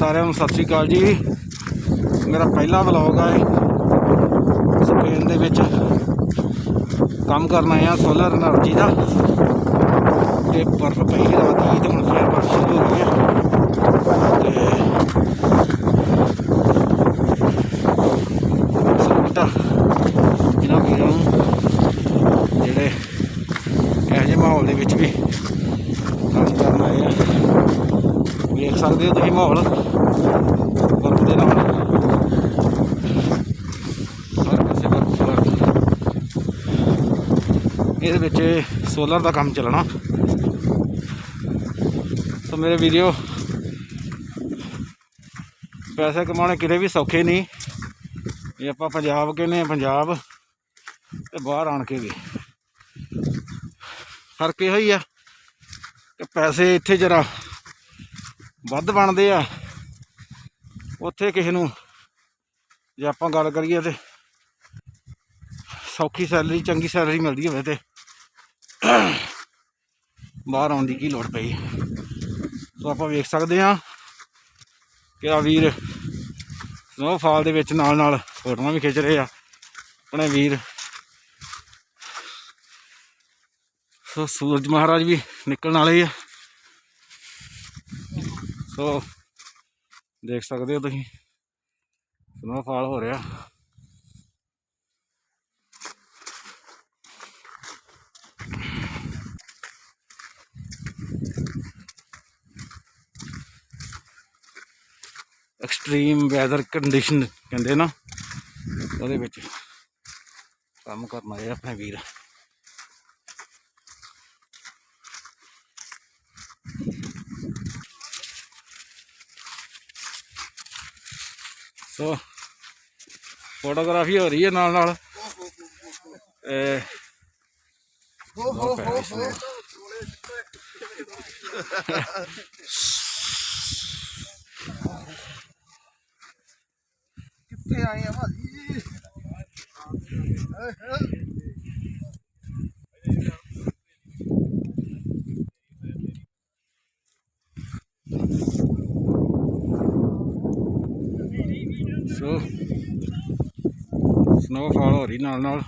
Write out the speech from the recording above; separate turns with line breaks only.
ਸਾਰਿਆਂ ਨੂੰ ਸਤਿ ਸ਼੍ਰੀ ਅਕਾਲ ਜੀ। ਮੇਰਾ ਪਹਿਲਾ ਵਲੌਗ ਆ ਸਪੇਨ ਦੇ ਵਿੱਚ ਕੰਮ ਕਰਨ ਆਇਆ ਸੋਲਰ એનર્ਜੀ ਦਾ। ਤੇ ਬਰਫ ਪਈ ਰਾਤ ਦੀ, ਤੇ ਹੁਣ ਫੇਰ ਬਰਫ ਸ਼ੁਰੂ ਹੋ ਗਈ ਤੇ ਸਲੂਟਾ ਇਹਨਾਂ ਵੀਰਾਂ ਨੂੰ, ਜਿਹੜੇ ਇਹੋ ਜਿਹੇ ਮਾਹੌਲ ਦੇ ਵਿੱਚ ਵੀ ਕੰਮ ਕਰਨ ਆਏ ਆ। ਦੇਖ ਸਕਦੇ ਹੋ ਤੁਸੀਂ ਮਾਹੌਲ। ਬਰਫ਼ ਦੇ ਨਾਲ। ਹਰ ਪਾਸੇ ਬਰਫ਼ ਬਰਫ਼ ਇਹਦੇ ਵਿੱਚ ਸੋਲਰ ਦਾ ਕੰਮ ਚੱਲਣਾ। ਸੋ ਮੇਰੇ ਵੀਡੀਓ ਪੈਸੇ ਕਮਾਉਣੇ ਕਿਤੇ ਵੀ ਸੌਖੇ ਨਹੀਂ। ਇਹ ਆਪਾਂ ਪੰਜਾਬ ਕਹਿੰਦੇ ਆ ਪੰਜਾਬ ਤੇ ਬਾਹਰ ਆਣ ਕੇ ਵੀ। ਫ਼ਰਕ ਇਹੋ ਹੀ ਆ ਕਿ ਪੈਸੇ ਇੱਥੇ ਜਰਾ ਵੱਧ ਬਣਦੇ ਆ। ਉੱਥੇ ਕਿਸੇ ਨੂੰ ਜੇ ਆਪਾਂ ਗੱਲ ਕਰੀਏ ਤੇ ਸੌਖੀ ਸੈਲਰੀ, ਚੰਗੀ ਸੈਲਰੀ ਮਿਲਦੀ ਹੋਵੇ ਤੇ ਬਾਹਰ ਆਉਣ ਦੀ ਕੀ ਲੋੜ ਪਈ। ਸੋ ਆਪਾਂ ਵੇਖ ਸਕਦੇ ਹਾਂ ਕਿ ਆ ਵੀਰ ਸਨੋਫਾਲ ਦੇ ਵਿੱਚ ਨਾਲ ਨਾਲ ਫੋਟੋਆਂ ਵੀ ਖਿੱਚ ਰਹੇ ਆ। ਆਪਣੇ ਵੀਰ। ਸੋ ਸੂਰਜ ਮਹਾਰਾਜ ਵੀ ਨਿਕਲਣ ਵਾਲੇ ਆ। ਸੋ ਦੇਖ ਸਕਦੇ ਹੋ ਤੁਸੀਂ। ਸਨੋਫਾਲ ਹੋ ਰਿਹਾ। ਐਕਸਟ੍ਰੀਮ ਵੈਦਰ ਕੰਡੀਸ਼ਨ ਕਹਿੰਦੇ ਨਾ। ਉਹਦੇ ਵਿੱਚ ਕੰਮ ਕਰਨਾ ਹੈ ਆਪਣੇ ਵੀਰ। ਸੋ ਫੋਟੋਗ੍ਰਾਫੀ ਹੋ ਰਹੀ ਹੈ ਨਾਲ ਨਾਲ। ਇਹ।
ਕਿੱਥੇ ਆਏ ਆ ਭਾਜੀ?
ਸੋ ਸਨੋਫਾਲ ਹੋ ਰਹੀ ਨਾਲ ਨਾਲ